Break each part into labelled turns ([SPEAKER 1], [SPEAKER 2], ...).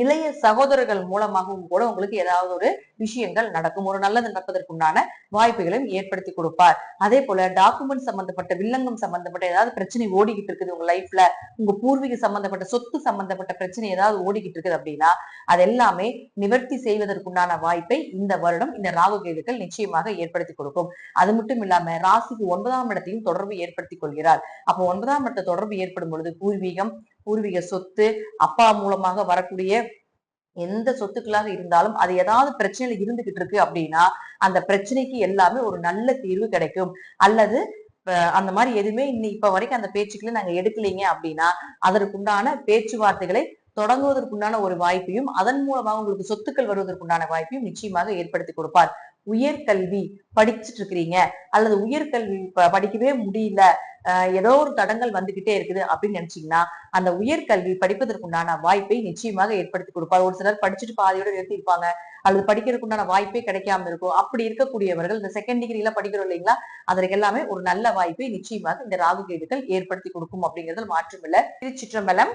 [SPEAKER 1] இளைய சகோதரர்கள் மூலமாகவும் கூட உங்களுக்கு ஏதாவது ஒரு விஷயங்கள் நடக்கும். ஒரு நல்லது நடப்பதற்குண்டான வாய்ப்புகளையும் ஏற்படுத்தி கொடுப்பார். அதே போல டாக்குமெண்ட் சம்பந்தப்பட்ட வில்லங்கம் சம்பந்தப்பட்ட ஏதாவது பிரச்சனை ஓடிக்கிட்டு இருக்குது உங்க லைஃப்ல உங்க பூர்வீக சம்பந்தப்பட்ட சொத்து சம்பந்தப்பட்ட பிரச்சனை ஏதாவது ஓடிக்கிட்டு இருக்குது அப்படின்னா அது எல்லாமே நிவர்த்தி செய்வதற்குண்டான வாய்ப்பை இந்த வருடம் இந்த ராகு கேதுக்கள் நிச்சயமாக ஏற்படுத்தி கொடுக்கும். அது மட்டும் இல்லாம ராசிக்கு ஒன்பதாம் இடத்தையும் தொடர்பு ஏற்படுத்திக் கொள்கிறார். அப்போ ஒன்பதாம் இடத்த தொடர்பு ஏற்படும் பொழுது பூர்வீகம் பூர்வீக சொத்து அப்பா மூலமாக வரக்கூடிய எந்த சொத்துக்களாக இருந்தாலும் அது ஏதாவது பிரச்சனையில இருந்துகிட்டு இருக்கு அப்படின்னா அந்த பிரச்சனைக்கு எல்லாமே ஒரு நல்ல தீர்வு கிடைக்கும். அல்லது அந்த மாதிரி எதுவுமே இன்னும் இப்ப வரைக்கும் அந்த பேச்சுக்களை நாங்க எடுக்கலைங்க அப்படின்னா அதற்குண்டான பேச்சுவார்த்தைகளை தொடங்குவதற்குண்டான ஒரு வாய்ப்பையும் அதன் மூலமாக உங்களுக்கு சொத்துக்கள் வருவதற்குண்டான வாய்ப்பையும் நிச்சயமாக ஏற்படுத்தி கொடுப்பார். உயர்கல்வி படிச்சுட்டு இருக்கிறீங்க அல்லது உயர்கல்வி படிக்கவே முடியல அஹ் ஏதோ ஒரு தடங்கள் வந்துகிட்டே இருக்குது அப்படின்னு நினைச்சீங்கன்னா அந்த உயர்கல்வி படிப்பதற்குண்டான வாய்ப்பை நிச்சயமாக ஏற்படுத்தி கொடுப்பார். ஒரு சிலர் படிச்சுட்டு பாதியோட நிறுத்திருப்பாங்க அல்லது படிக்கிறதுக்குண்டான வாய்ப்பே கிடைக்காம இருக்கும். அப்படி இருக்கக்கூடியவர்கள் இந்த செகண்ட் டிகிரியில படிக்கிறோம் இல்லைங்களா அதற்கு எல்லாமே ஒரு நல்ல வாய்ப்பை நிச்சயமாக இந்த ராகு கேதுகள் ஏற்படுத்தி கொடுக்கும் அப்படிங்கிறது மாற்றமில்லை திருச்சிற்றம்பலம்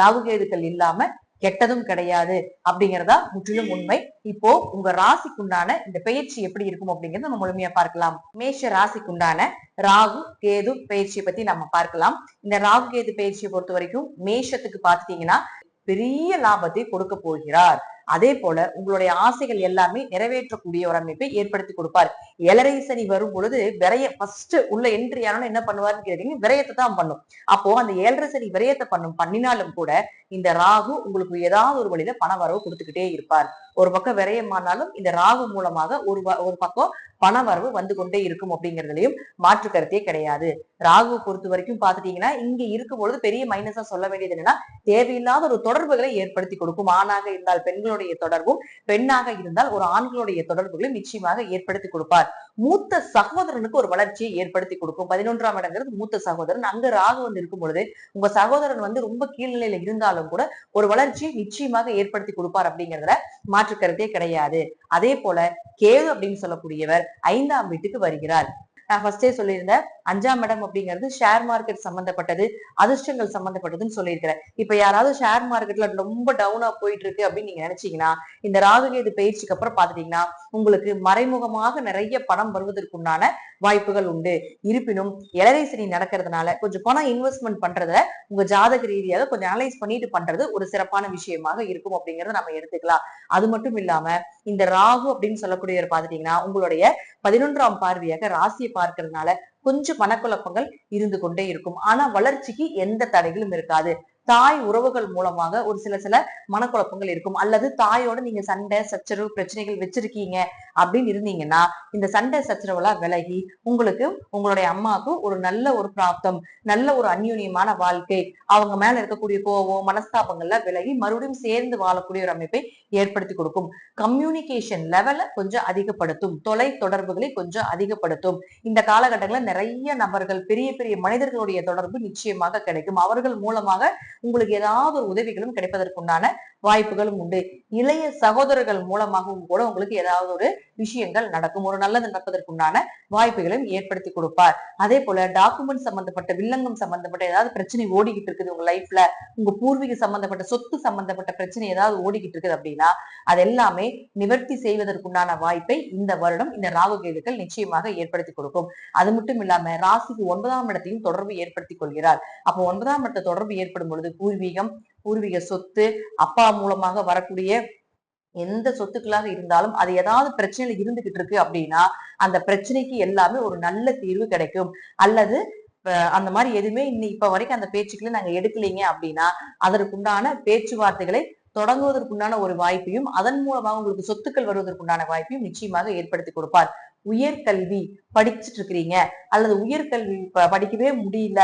[SPEAKER 1] ராகுகேதுக்கள் இல்லாம கெட்டதும் கிடையாது அப்படிங்கறதா முற்றிலும் உண்மை. இப்போ உங்க ராசிக்குண்டான இந்த பயிற்சி எப்படி இருக்கும் அப்படிங்கறத நம்ம முழுமையா பார்க்கலாம். மேஷ ராசிக்குண்டான ராகு கேது பயிற்சியை பத்தி நம்ம பார்க்கலாம். இந்த ராகு கேது பயிற்சியை பொறுத்த வரைக்கும் மேஷத்துக்கு பாத்துட்டீங்கன்னா பெரிய லாபத்தை கொடுக்க போகிறார். அதே போல உங்களுடைய ஆசைகள் எல்லாமே நிறைவேற்றக்கூடிய ஒரு அமைப்பை ஏற்படுத்தி கொடுப்பார். ஏழரை சனி வரும் பொழுது விரைய ஃபர்ஸ்ட் உள்ள என்ட்ரி ஆனாலும் என்ன பண்ணுவாருன்னு கேட்டீங்க? விரயத்தை தான் பண்ணும். அப்போ அந்த ஏழரை சனி விரயத்தை பண்ணும் பண்ணினாலும் கூட இந்த ராகு உங்களுக்கு ஏதாவது ஒரு வழியில பண வரவு கொடுத்துக்கிட்டே இருப்பார். ஒரு பக்கம் விரயமானாலும் இந்த ராகு மூலமாக ஒரு ஒரு பக்கம் பண வரவு வந்து கொண்டே இருக்கும் அப்படிங்கிறதுலயும் மாற்று கருத்தே கிடையாது. ராகு பொறுத்த வரைக்கும் பாத்துட்டீங்கன்னா இங்க இருக்கும் பொழுது பெரிய மைனஸா சொல்ல வேண்டியது என்னன்னா தேவையில்லாத ஒரு தொடர்புகளை ஏற்படுத்தி கொடுக்கும். ஆணாக இருந்தால் பெண்களுடைய தொடர்பும் பெண்ணாக இருந்தால் ஒரு ஆண்களுடைய தொடர்புகளும் நிச்சயமாக ஏற்படுத்தி கொடுப்பார். மூத்த சகோதரனுக்கு ஒரு வளர்ச்சியை ஏற்படுத்தி கொடுக்கும். பதினொன்றாம் இடங்கிறது மூத்த சகோதரன். அங்க ராகு வந்து இருக்கும் பொழுது உங்க சகோதரன் வந்து ரொம்ப கீழ்நிலையில இருந்தாலும் கூட ஒரு வளர்ச்சியை நிச்சயமாக ஏற்படுத்தி கொடுப்பார் அப்படிங்கிறதுல மாற்று கருத்தே கிடையாது. அதே போல கேது அப்படின்னு சொல்லக்கூடியவர் ஐந்தாம் வீட்டுக்கு வருகிறார். நான் ஃபர்ஸ்டே சொல்லியிருந்தேன் அஞ்சாம் இடம் அப்படிங்கிறது ஷேர் மார்க்கெட் சம்பந்தப்பட்டது அதிர்ஷ்டங்கள் சம்பந்தப்பட்டதுன்னு சொல்லியிருக்கிறேன். இப்ப யாராவது ஷேர் மார்க்கெட்ல ரொம்ப டவுனா போயிட்டு இருக்கு அப்படின்னு நீங்க நினைச்சீங்கன்னா இந்த ராகுகேது பயிற்சிக்கு அப்புறம் பாத்துட்டீங்கன்னா உங்களுக்கு மறைமுகமாக நிறைய பணம் வருவதற்குண்டான வாய்ப்புகள் உண்டு. இருப்பினும் இளரை சனி நடக்கிறதுனால கொஞ்சம் பணம் இன்வெஸ்ட்மெண்ட் பண்றத உங்க ஜாதக ரீதியாக கொஞ்சம் அனலைஸ் பண்ணிட்டு பண்றது ஒரு சிறப்பான விஷயமாக இருக்கும் அப்படிங்கறத நம்ம எடுத்துக்கலாம். அது மட்டும் இல்லாம இந்த ராகு அப்படின்னு சொல்லக்கூடியவர் பாத்துட்டீங்கன்னா உங்களுடைய பதினொன்றாம் பார்வையாக ராசியை பார்க்கறதுனால கொஞ்சம் மனக்குழப்பங்கள் இருந்து கொண்டே இருக்கும். ஆனா வளர்ச்சிக்கு எந்த தடைகளும் இருக்காது. தாய் உறவுகள் மூலமாக ஒரு சில சில மனக்குழப்பங்கள் இருக்கும். அல்லது தாயோட நீங்க சண்டை சச்சரவு பிரச்சனைகள் வச்சிருக்கீங்க அப்படின்னு இருந்தீங்கன்னா இந்த சண்டை சச்சரவுலாம் விலகி உங்களுக்கு உங்களுடைய அம்மாவுக்கு ஒரு நல்ல ஒரு பிராப்தம் நல்ல ஒரு அந்யூன்யமான வாழ்க்கை அவங்க மேல இருக்கக்கூடிய கோவம் மனஸ்தாபங்கள்லாம் விலகி மறுபடியும் சேர்ந்து வாழக்கூடிய ஒரு அமைப்பை ஏற்படுத்தி கொடுக்கும். கம்யூனிகேஷன் லெவலை கொஞ்சம் அதிகப்படுத்தும். தொலை தொடர்புகளை கொஞ்சம் அதிகப்படுத்தும். இந்த காலகட்டங்களில் நிறைய நபர்கள் பெரிய பெரிய மனிதர்களுடைய தொடர்பு நிச்சயமாக கிடைக்கும். அவர்கள் மூலமாக உங்களுக்கு ஏதாவது ஒரு உதவிகளும் கிடைப்பதற்குண்டான வாய்ப்புகளும் உண்டு. இளைய சகோதரர்கள் மூலமாகவும் கூட உங்களுக்கு ஏதாவது ஒரு விஷயங்கள் நடக்கும். ஒரு நல்லது நடப்பதற்குண்டான வாய்ப்புகளையும் ஏற்படுத்தி கொடுப்பார். அதே போல டாக்குமெண்ட் சம்பந்தப்பட்ட வில்லங்கம் சம்பந்தப்பட்ட ஏதாவது பிரச்சனை ஓடிக்கிட்டு இருக்குது உங்க லைஃப்ல உங்க பூர்வீக சம்பந்தப்பட்ட சொத்து சம்பந்தப்பட்ட பிரச்சனை ஏதாவது ஓடிக்கிட்டு இருக்குது அப்படின்னா அது எல்லாமே நிவர்த்தி செய்வதற்குண்டான வாய்ப்பை இந்த வருடம் இந்த ராகு கேதுக்கள் நிச்சயமாக ஏற்படுத்தி கொடுக்கும். அது மட்டும் இல்லாம ராசிக்கு ஒன்பதாம் இடத்தையும் தொடர்பு ஏற்படுத்திக் கொள்கிறார். அப்போ ஒன்பதாம் இடத்த தொடர்பு ஏற்படும் பொழுது பூர்வீகம் பூர்வீக சொத்து அப்பா மூலமாக வரக்கூடிய எந்த சொத்துக்களாக இருந்தாலும் அது ஏதாவது பிரச்சனையில இருந்துகிட்டு இருக்கு அப்படின்னா அந்த பிரச்சனைக்கு எல்லாமே ஒரு நல்ல தீர்வு கிடைக்கும். அல்லது அந்த மாதிரி எதுவுமே இன்னும் இப்ப வரைக்கும் அந்த பேச்சுக்களை நாங்க எடுக்கலைங்க அப்படின்னா அதற்குண்டான பேச்சுவார்த்தைகளை தொடங்குவதற்குண்டான ஒரு வாய்ப்பையும் அதன் மூலமாக உங்களுக்கு சொத்துக்கள் வருவதற்குண்டான வாய்ப்பையும் நிச்சயமாக ஏற்படுத்தி கொடுப்பார். உயர்கல்வி படிச்சுட்டு இருக்கிறீங்க அல்லது உயர்கல்வி படிக்கவே முடியல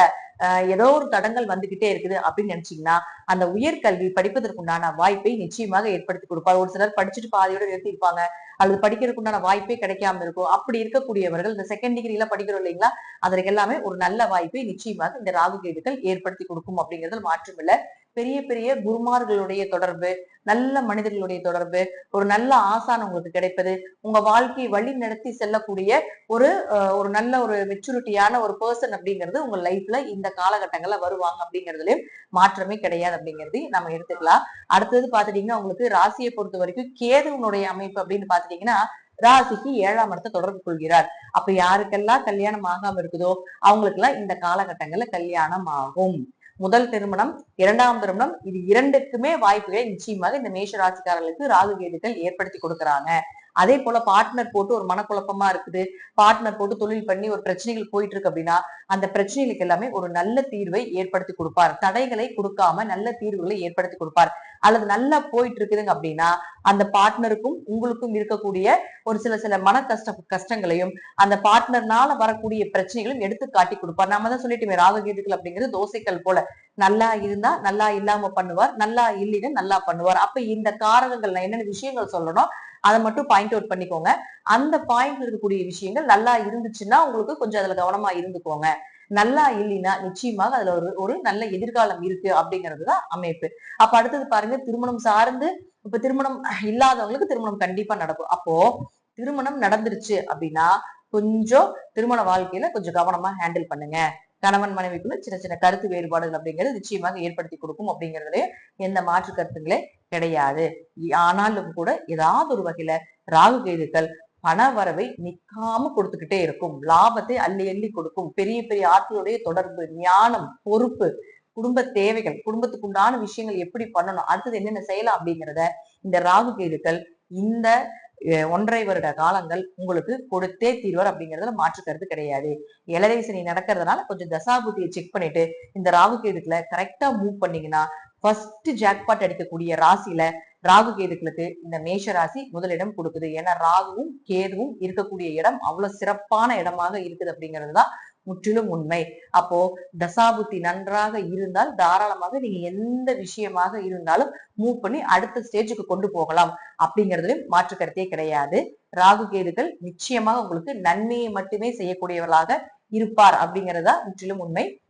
[SPEAKER 1] ஏதோ ஒரு தடங்கள் வந்துகிட்டே இருக்குது அப்படின்னு நினைச்சீங்கன்னா அந்த உயர்கல்வி படிப்பதற்குண்டான வாய்ப்பை நிச்சயமாக ஏற்படுத்தி கொடுப்பார். ஒரு சிலர் படிச்சுட்டு பாதியோட நிறுத்திருப்பாங்க அல்லது படிக்கிறதுக்குண்டான வாய்ப்பே கிடைக்காம இருக்கும். அப்படி இருக்கக்கூடியவர்கள் இந்த செகண்ட் டிகிரில படிக்கிறோம் இல்லைங்களா? அதற்கு எல்லாமே ஒரு நல்ல வாய்ப்பை நிச்சயமாக இந்த ராகு கேதுக்கள் ஏற்படுத்தி கொடுக்கும் அப்படிங்கிறது மாற்றம் இல்லை. பெரிய பெரிய குருமார்களுடைய தொடர்பு நல்ல மனிதர்களுடைய தொடர்பு ஒரு நல்ல ஆசான் உங்களுக்கு கிடைப்பது உங்க வாழ்க்கையை வழி நடத்தி செல்லக்கூடிய ஒரு அஹ், ஒரு நல்ல ஒரு மெச்சூரிட்டியான ஒரு பர்சன் அப்படிங்கிறது உங்க லைஃப்ல இந்த காலகட்டங்கள்ல வருவாங்க அப்படிங்கிறதுலயும் மாற்றமே கிடையாது அப்படிங்கிறது நம்ம எடுத்துக்கலாம். அடுத்தது பாத்துட்டீங்கன்னா உங்களுக்கு ராசியை பொறுத்த வரைக்கும் கேதுவனுடைய அமைப்பு அப்படின்னு பாத்துட்டீங்கன்னா ராசிக்கு ஏழாம் இடத்தை தொடர்பு கொள்கிறார். அப்ப யாருக்கெல்லாம் கல்யாணம் ஆகாம இருக்குதோ அவங்களுக்கு எல்லாம் இந்த காலகட்டங்கள்ல கல்யாணம் ஆகும். முதல் திருமணம் இரண்டாம் திருமணம் இது இரண்டுக்குமே வாய்ப்புகளை நிச்சயமாக இந்த மேஷ ராசிக்காரர்களுக்கு ராகு கேதுக்கள் ஏற்படுத்தி கொடுக்கறாங்க. அதே போல பார்ட்னர் போட்டு ஒரு மனக்குழப்பமா இருக்குது. பார்ட்னர் போட்டு தொழில் பண்ணி ஒரு பிரச்சனைகள் போயிட்டு இருக்கு அப்படின்னா அந்த பிரச்சனைகளுக்கு எல்லாமே ஒரு நல்ல தீர்வை ஏற்படுத்தி கொடுப்பார். தடைகளை கொடுக்காம நல்ல தீர்வுகளை ஏற்படுத்தி கொடுப்பார். அல்லது நல்லா போயிட்டு இருக்குதுங்க அப்படின்னா அந்த பார்ட்னருக்கும் உங்களுக்கும் இருக்கக்கூடிய ஒரு சில சில மன கஷ்ட கஷ்டங்களையும் அந்த பார்ட்னர்னால வரக்கூடிய பிரச்சனைகளும் எடுத்து காட்டி கொடுப்பார். நாம தான் சொல்லிட்டுமே ராககீதுகள் அப்படிங்கிறது தோசைக்கல் போல. நல்லா இருந்தா நல்லா இல்லாம பண்ணுவார் நல்லா இல்லைன்னு நல்லா பண்ணுவார். அப்ப இந்த காரகங்கள் என்னென்ன விஷயங்கள் சொல்லணும்? அதை மட்டும் பாயிண்ட் அவுட் பண்ணிக்கோங்க. அந்த பாயிண்ட் இருக்கக்கூடிய விஷயங்கள் நல்லா இருந்துச்சுன்னா உங்களுக்கு கொஞ்சம் அதுல கவனமா இருந்துக்கோங்க. நல்லா இல்லைன்னா நிச்சயமாக அதுல ஒரு ஒரு நல்ல எதிர்காலம் இருக்கு அப்படிங்கிறது தான் அமைப்பு. அப்ப அடுத்தது பாருங்க திருமணம் சார்ந்து இப்ப திருமணம் இல்லாதவங்களுக்கு திருமணம் கண்டிப்பா நடக்கும். அப்போ திருமணம் நடந்துருச்சு அப்படின்னா கொஞ்சம் திருமண வாழ்க்கையில கொஞ்சம் கவனமா ஹேண்டில் பண்ணுங்க. கணவன் மனைவிக்குள்ள சின்ன சின்ன கருத்து வேறுபாடுகள் அப்படிங்கிறது நிச்சயமாக ஏற்படுத்தி கொடுக்கும் அப்படிங்கிறதுல எந்த மாற்று கருத்துங்களே கிடையாது. ஆனாலும் கூட ஏதாவது ஒரு வகையில ராகு கேதுக்கள் பண வரவை நிக்காம கொடுத்துக்கிட்டே இருக்கும். லாபத்தை அள்ளி அள்ளி கொடுக்கும். பெரிய பெரிய ஆட்களுடைய தொடர்பு ஞானம் பொறுப்பு குடும்ப தேவைகள் குடும்பத்துக்கு உண்டான விஷயங்கள் எப்படி பண்ணணும் அடுத்தது என்னென்ன செய்யலாம் அப்படிங்கிறத இந்த ராகு கேதுக்கள் இந்த ஒன்றரை வருட காலங்கள் உங்களுக்கு கொடுத்தே தீர்வார் அப்படிங்கறதுல மாற்று கருத்து கிடையாது. இளரை சனி நடக்கிறதுனால கொஞ்சம் தசாபுத்தியை செக் பண்ணிட்டு இந்த ராகு கேதுக்களை கரெக்டா மூவ் பண்ணீங்கன்னா ஃபர்ஸ்ட் ஜாக்பாட் அடிக்கக்கூடிய ராசியில ராகு கேதுக்களுக்கு இந்த மேஷ ராசி முதலிடம் கொடுக்குது. ஏன்னா ராகுவும் கேதுவும் இருக்கக்கூடிய இடம் அவ்வளவு சிறப்பான இடமாக இருக்குது அப்படிங்கிறது தான் முற்றிலும் உண்மை. அப்போ தசாபுத்தி நன்றாக இருந்தால் தாராளமாக நீங்க எந்த விஷயமாக இருந்தாலும் மூவ் பண்ணி அடுத்த ஸ்டேஜுக்கு கொண்டு போகலாம். அப்படிங்கிறதுலயும் மாற்று கருத்தே கிடையாது. ராகு கேதுக்கள் நிச்சயமாக உங்களுக்கு நன்மையை மட்டுமே செய்யக்கூடியவர்களாக இருப்பார் அப்படிங்கறதா முற்றிலும் உண்மை.